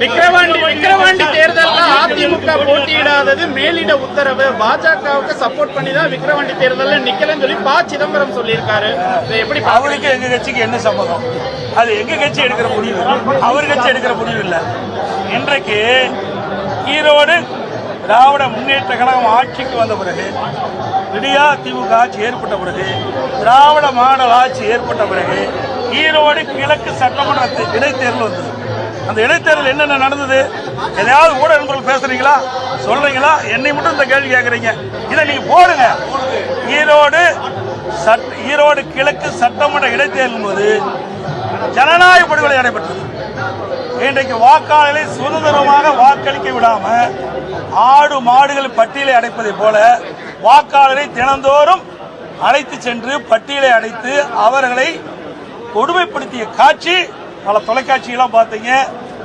விக்கிரவாண்டி விக்கிரவாண்டி தேர்தல்ல அதிமுக போட்டியிடாதது மேலிட உத்தரவு. பாஜகவுக்கு சப்போர்ட் பண்ணி தான் விக்கிரவாண்டி தேர்தல்ல நிக்கலன்னு சொல்லி பா. சிதம்பரம் சொல்லியிருக்காரு. எப்படி அவருக்கு எங்க கட்சிக்கு என்ன சம்மதம் அது எங்க கட்சி எடுக்கிற முடிவு? அவர் கட்சி எடுக்கிற முடிவு இல்லை. இன்றைக்கு ஈரோடு திராவிட முன்னேற்ற கழகம் ஆட்சிக்கு வந்த பிறகு விடியா திமுக ஆட்சி ஏற்பட்ட பிறகு திராவிட மாடல் ஆட்சி ஏற்பட்ட பிறகு ஈரோடு கிழக்கு சட்டமன்ற இடைத்தேர்தல் வந்தது. அந்த இடைத்தேர்தல் என்னென்ன நடந்தது? எதையாவது ஊடகங்கள் பேசுறீங்களா? சொல்றீங்களா? என்னை மட்டும் இந்த கேள்வி கேட்குறீங்க இதை நீங்க போடுங்க. ஈரோடு சட்ட ஈரோடு கிழக்கு சட்டமன்ற இடைத்தேர்தல் போது ஜனநாயக படுகொலை நடைபெற்றது. இன்றைக்கு வாக்காளர்களை சுதந்திரமாக வாக்களிக்க விடாம ஆடு மாடுகள் பட்டியலை அடைப்பதை போல வாக்காளரை தினந்தோறும் அழைத்து சென்று பட்டியலை அடைத்து அவர்களை கொடுமைப்படுத்திய காட்சி பல தொலைக்காட்சிகளாம் பார்த்தீங்க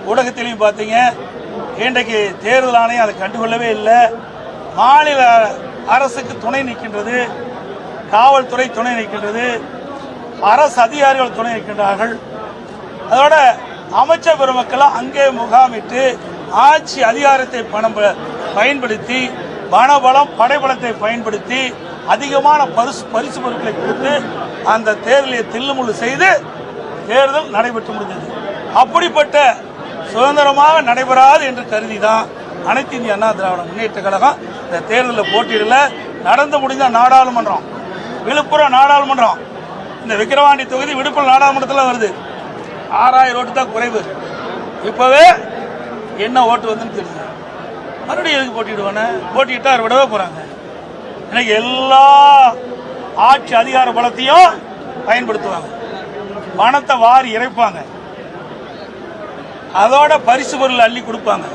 ஊடகத்திலையும் பார்த்தீங்க. இன்றைக்கு தேர்தல் ஆணையம் அதை கண்டுகொள்ளவே இல்லை. மாநில அரசுக்கு துணை நிற்கின்றது காவல்துறை துணை நிற்கின்றது அரசு அதிகாரிகள் துணை நிற்கின்றார்கள். அதோட அமைச்சர் பெருமக்கள் அங்கே முகாமிட்டு ஆட்சி அதிகாரத்தை பணம் பயன்படுத்தி பணபலம் படைபலத்தை பயன்படுத்தி அதிகமான பரிசு பரிசு பொருட்களை கொடுத்து அந்த தேர்தலை தில்லுமுள்ளு செய்து தேர்தல் நடைபெற்று முடிந்தது. அப்படிப்பட்ட சுதந்திரமாக நடைபெறாது என்று கருதி தான் அனைத்து இந்திய அண்ணா திராவிட முன்னேற்ற கழகம் இந்த தேர்தலில் போட்டியிடல. நடந்து முடிந்த நாடாளுமன்றம் விழுப்புரம் நாடாளுமன்றம் இந்த விக்கிரவாண்டி தொகுதி விழுப்புரம் நாடாளுமன்றத்தில் வருது. ஆறாயிரம் ஓட்டு தான் குறைவு. இப்பவே என்ன ஓட்டு வந்துன்னு தெரியுது. மறுபடியும் எதுக்கு போட்டிடுவானே போட்டிட்டா அவர் விடவே போறாங்க. எனக்கு எல்லா ஆட்சி அதிகார பலத்தையும் பயன்படுத்துவாங்க. பணத்தை வாரி இறைப்பாங்க. அதோட பரிசு பொருள் அள்ளி கொடுப்பாங்க.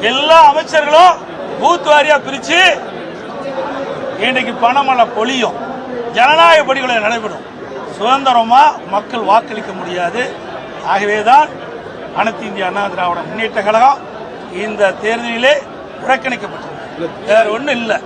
எல்லா அமைச்சர்களும் பூத் வாரியா பிரிச்சு இன்றைக்கு பணமெல்லாம் பொழியும். ஜனநாயக படிகளை நடைபெறும். சுதந்திரமா மக்கள் வாக்களிக்க முடியாது. ஆகவேதான் அனைத்து இந்திய அண்ணா திராவிட முன்னேற்ற கழகம் இந்த தேர்தலிலே புறக்கணிக்கப்பட்டது. வேற ஒன்றும் இல்லை.